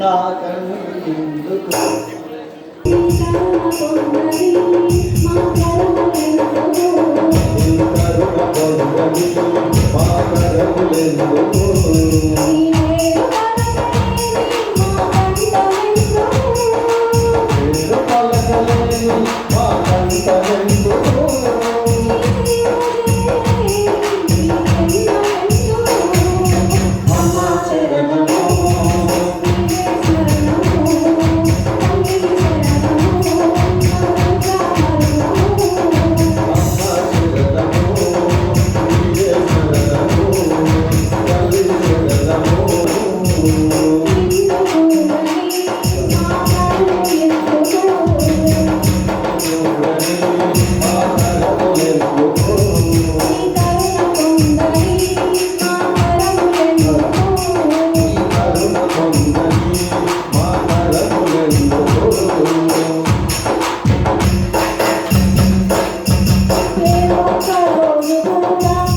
నాకను ఎందుకు నీ కరుణ పొందని మా కరములెందుకు saudade.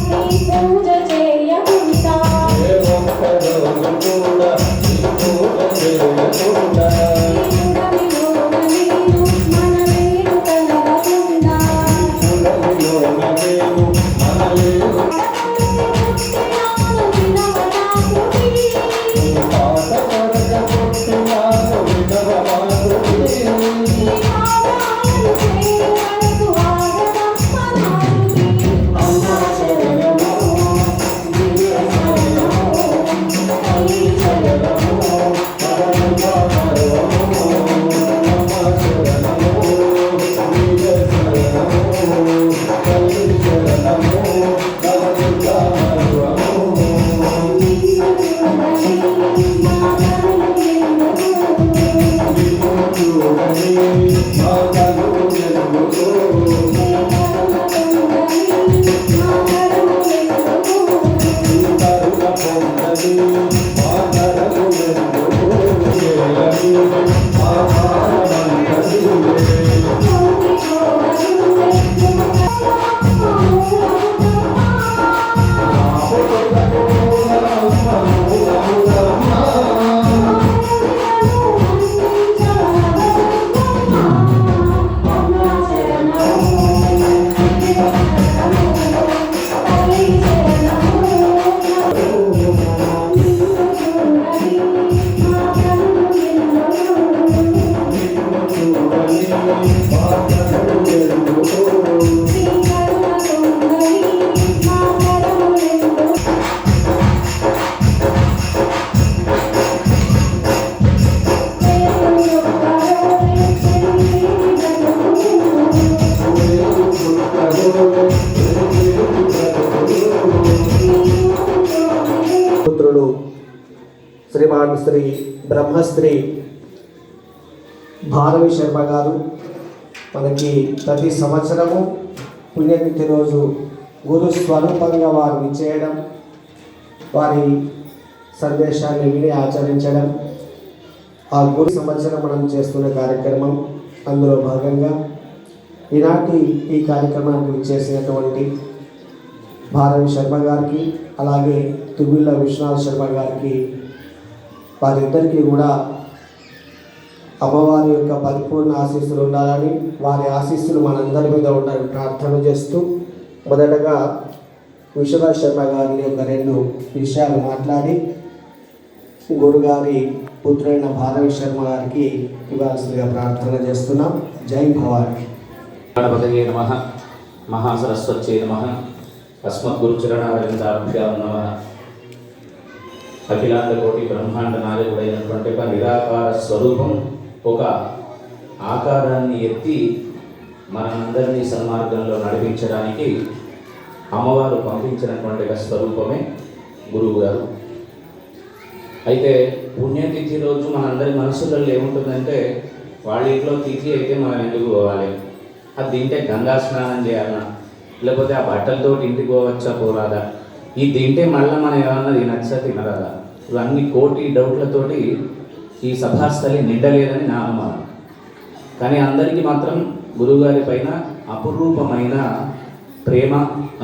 శ్రీమాన్ శ్రీ బ్రహ్మశ్రీ భారవి శర్మ గారు. మనకి ప్రతి సంవత్సరము పుణ్యతిథి రోజు గురు స్వరూపంగా వారు విచ్చేయడం వారి సందేశాన్ని విని ఆచరించడం ఆ గురు సంవత్సరం మనం చేస్తున్న కార్యక్రమం అందులో భాగంగా ఈనాటి ఈ కార్యక్రమానికి విచ్చేసినటువంటి భారవి శర్మ గారికి అలాగే తుబిళ్ళ విశ్వనాథ్ శర్మ గారికి వారిద్దరికీ కూడా అమ్మవారి యొక్క పరిపూర్ణ ఆశీస్సులు ఉండాలని వారి ఆశీస్సులు మనందరి మీద ఉండాలని ప్రార్థన చేస్తూ మొదటగా విశ్వ శర్మ గారిని ఒక రెండు విషయాలు మాట్లాడి గురుగారి పుత్రుడైన భారవి శర్మ గారికి ఇవ్వాల్సిందిగా ప్రార్థన చేస్తున్నాం. జై భవాని. గణపతయే నమ. మహాసరస్వత్యే నమ. అస్మద్గురుచరణారవిందాభ్యాం నమ. అఖిలాండ కోటి బ్రహ్మాండ నాయకుడైనటువంటి ఒక నిరాకార స్వరూపం ఒక ఆకారాన్ని ఎత్తి మనందరినీ సన్మార్గంలో నడిపించడానికి అమ్మవారు పంపించినటువంటి ఒక స్వరూపమే గురువు గారు అయితే పుణ్యతిథి రోజు మనందరి మనసులలో ఏముంటుందంటే వాళ్ళ ఇంట్లో తిథి అయితే మనం ఎందుకు పోవాలి? అది తింటే గంగా స్నానం చేయాలన్నా లేకపోతే ఆ బట్టలతో ఇంటికి పోవచ్చా పోరాదా? ఇది తింటే మళ్ళీ మనం ఏమన్నా తినచ్చా తినరాదా? ఇవన్నీ కోటి డౌట్లతోటి ఈ సభాస్థలి నిండలేదని నా అనుమానం. కానీ అందరికీ మాత్రం గురువుగారి పైన అపురూపమైన ప్రేమ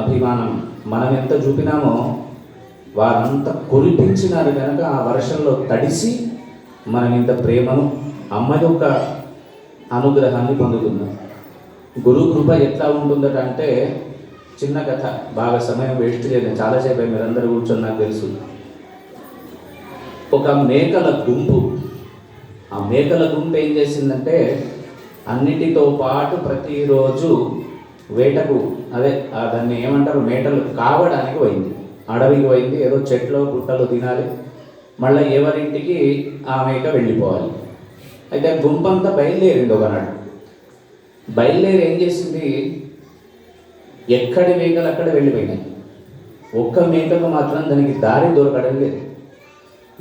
అభిమానం మనం ఎంత చూపినామో వారంతా కురిపించినారు కనుక ఆ వర్షంలో తడిసి మనం ఇంత ప్రేమను అమ్మ యొక్క అనుగ్రహాన్ని పొందుతున్నాం. గురు కృప ఎట్లా ఉంటుందట అంటే చిన్న కథ. బాగా సమయం వేస్ట్ చేయలేదు. చాలాసేపు అయింది. మీరందరూ కూర్చొని నాకు తెలుసు. ఒక మేకల గుంపు. ఆ మేకల గుంపు ఏం చేసిందంటే అన్నిటితో పాటు ప్రతిరోజు వేటకు అదే దాన్ని ఏమంటారు? మేటలు కావడానికి పోయింది. అడవికి పోయింది. ఏదో చెట్లు గుట్టలు తినాలి. మళ్ళీ ఎవరింటికి ఆ మేక వెళ్ళిపోవాలి. అయితే గుంపంతా బయలుదేరింది ఒకనాడు. బయలుదేరి ఏం చేసింది? ఎక్కడి మేకలు అక్కడ వెళ్ళిపోయినాయి. ఒక్క మేకకు మాత్రం దానికి దారి దొరకడం లేదు.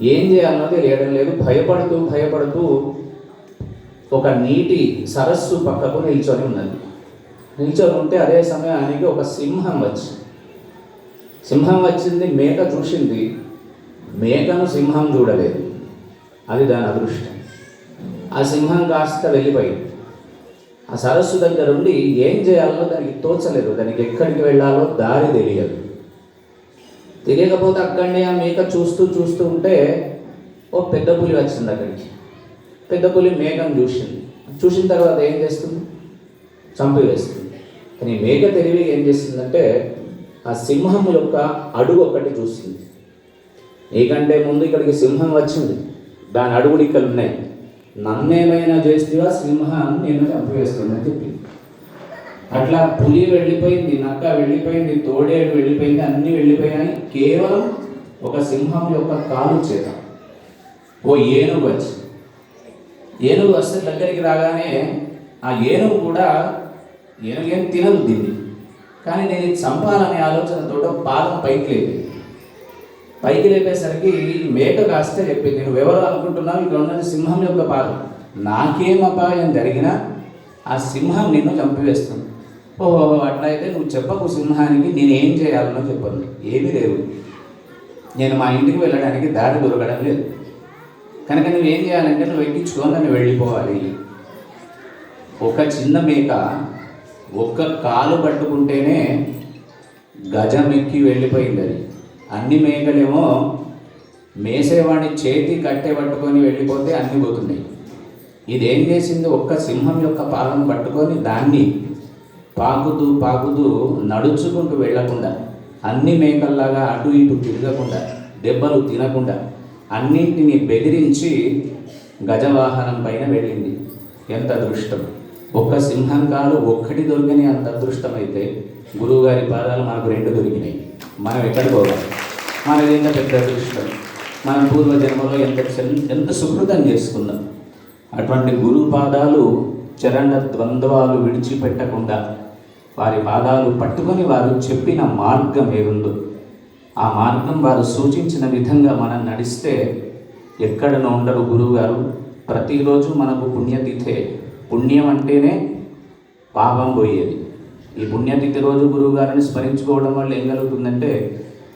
ఏం చేయాలన్నో తెలియడం లేదు. భయపడుతూ భయపడుతూ ఒక నీటి సరస్సు పక్కకు నిల్చొని ఉన్నది. నిల్చొని ఉంటే అదే సమయానికి ఒక సింహం వచ్చి సింహం వచ్చింది మేక చూసింది. మేకను సింహం చూడలేదు. అది దాని అదృష్టం. ఆ సింహం కాస్త వెళ్ళిపోయింది. ఆ సరస్సు దగ్గర ఉండి ఏం చేయాలో దానికి తోచలేదు. దానికి ఎక్కడికి వెళ్ళాలో దారి తెలియదు. తెలియకపోతే అక్కడనే ఆ మేక చూస్తూ చూస్తూ ఉంటే ఓ పెద్ద పులి వచ్చింది అక్కడికి. పెద్ద పులి మేఘం చూసింది. చూసిన తర్వాత ఏం చేస్తుంది? చంపివేస్తుంది. కానీ మేక తెలివి ఏం చేస్తుందంటే ఆ సింహం యొక్క అడుగు ఒకటి చూసింది. నీకంటే ముందు ఇక్కడికి సింహం వచ్చింది. దాని అడుగులు ఇక్కడ ఉన్నాయి. నన్నేమైనా చేస్తేవా సింహాన్ని నేను చంపివేస్తుందని చెప్పింది. అట్లా పులి వెళ్ళిపోయింది నక్క వెళ్ళిపోయింది తోడేడు వెళ్ళిపోయింది అన్నీ వెళ్ళిపోయాయి కేవలం ఒక సింహం యొక్క కాలు చేత. ఓ ఏనుగు వచ్చి. ఏనుగు వస్తే దగ్గరికి రాగానే ఆ ఏనుగు కూడా ఏనుగు ఏం తినదు దీన్ని. కానీ నేను చంపాలనే ఆలోచనతో పాదం పైకి లేదు పైకి లేపేసరికి మేక కాస్తే చెప్పింది నువ్వు ఎవరు అనుకుంటున్నావు? ఇక్కడ ఉన్నది సింహం యొక్క పాదం. నాకేం అపాయం జరిగినా ఆ సింహం నిన్ను చంపివేస్తుంది. ఓహో అట్లయితే నువ్వు చెప్పకు సింహానికి నేను ఏం చేయాలనో చెప్పను. ఏమీ లేవు. నేను మా ఇంటికి వెళ్ళడానికి దారి దొరకడం లేదు. కనుక నువ్వేం చేయాలంటే నువ్వు ఎక్కించుకొని నన్ను వెళ్ళిపోవాలి. ఒక చిన్న మేక ఒక్క కాలు పట్టుకుంటేనే గజం ఎక్కి వెళ్ళిపోయింది అది. అన్ని మేకలేమో మేసేవాడిని చేతి కట్టె పట్టుకొని వెళ్ళిపోతే అన్ని పోతున్నాయి. ఇదేం చేసింది? ఒక్క సింహం యొక్క పాలను పట్టుకొని దాన్ని పాకుతూ పాకుతూ నడుచుకుంటూ వెళ్ళకుండా అన్ని మేకల్లాగా అటు ఇటు తిరగకుండా దెబ్బలు తినకుండా అన్నింటినీ బెదిరించి గజవాహనం పైన వెళ్ళింది. ఎంత అదృష్టం! ఒక్క సింహం కాలు ఒక్కటి దొరికిన అంత అదృష్టం అయితే గురువుగారి పాదాలు మనకు రెండు దొరికినాయి. మనం ఎక్కడ పోవాలి? మనది ఎంత పెద్ద అదృష్టం? మన పూర్వజన్మలో ఎంత ఎంత సుకృతం చేసుకుందాం? అటువంటి గురు పాదాలు చరణ ద్వంద్వాలు విడిచిపెట్టకుండా వారి పాదాలు పట్టుకొని వారు చెప్పిన మార్గం ఏముందో ఆ మార్గం వారు సూచించిన విధంగా మనం నడిస్తే ఎక్కడనో ఉండరు గురువుగారు. ప్రతిరోజు మనకు పుణ్యతిథే. పుణ్యం అంటేనే పాపం పోయేది. ఈ పుణ్యతిథి రోజు గురువుగారిని స్మరించుకోవడం వల్ల ఏం కలుగుతుందంటే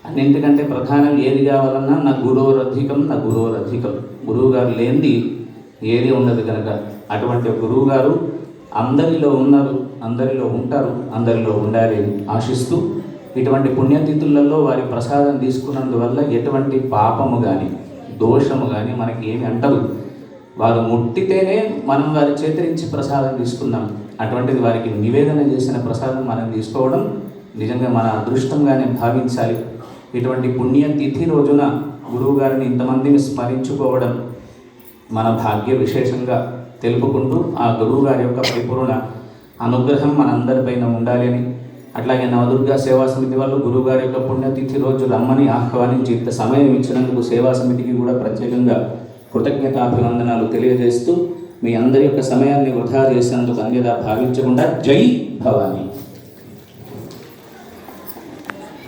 అన్నింటికంటే ప్రధానం ఏది కావాలన్నా నా గురువురధికం నా గురువురధికం గురువుగారు లేనిది ఏది ఉండదు కనుక. అటువంటి గురువు గురువుగారు అందరిలో ఉన్నారు అందరిలో ఉంటారు అందరిలో ఉండాలి ఆశిస్తూ ఇటువంటి పుణ్యతిథులలో వారి ప్రసాదం తీసుకున్నందువల్ల ఎటువంటి పాపము కానీ దోషము కానీ మనకి ఏమి అంటదు. వారు ముట్టితేనే మనం వారి చేతరించి ప్రసాదం తీసుకుందాం. అటువంటిది వారికి నివేదన చేసిన ప్రసాదం మనం తీసుకోవడం నిజంగా మన అదృష్టంగానే భావించాలి. ఇటువంటి పుణ్యతిథి రోజున గురువు గారిని ఇంతమందిని స్మరించుకోవడం మన భాగ్య విశేషంగా తెలుపుకుంటూ ఆ గురువు గారి యొక్క పరిపూర్ణ అనుగ్రహం మనందరిపైన ఉండాలి అని. అట్లాగే నవదుర్గా సేవా సమితి వాళ్ళు గురువు గారి యొక్క పుణ్యతిథి రోజు రమ్మని ఆహ్వానించి ఇంత సమయం ఇచ్చినందుకు సేవా సమితికి కూడా ప్రత్యేకంగా కృతజ్ఞతాభివందనాలు తెలియజేస్తూ మీ అందరి యొక్క సమయాన్ని వృధా చేసినందుకు అన్యదా భావించకుండా జై భవాని.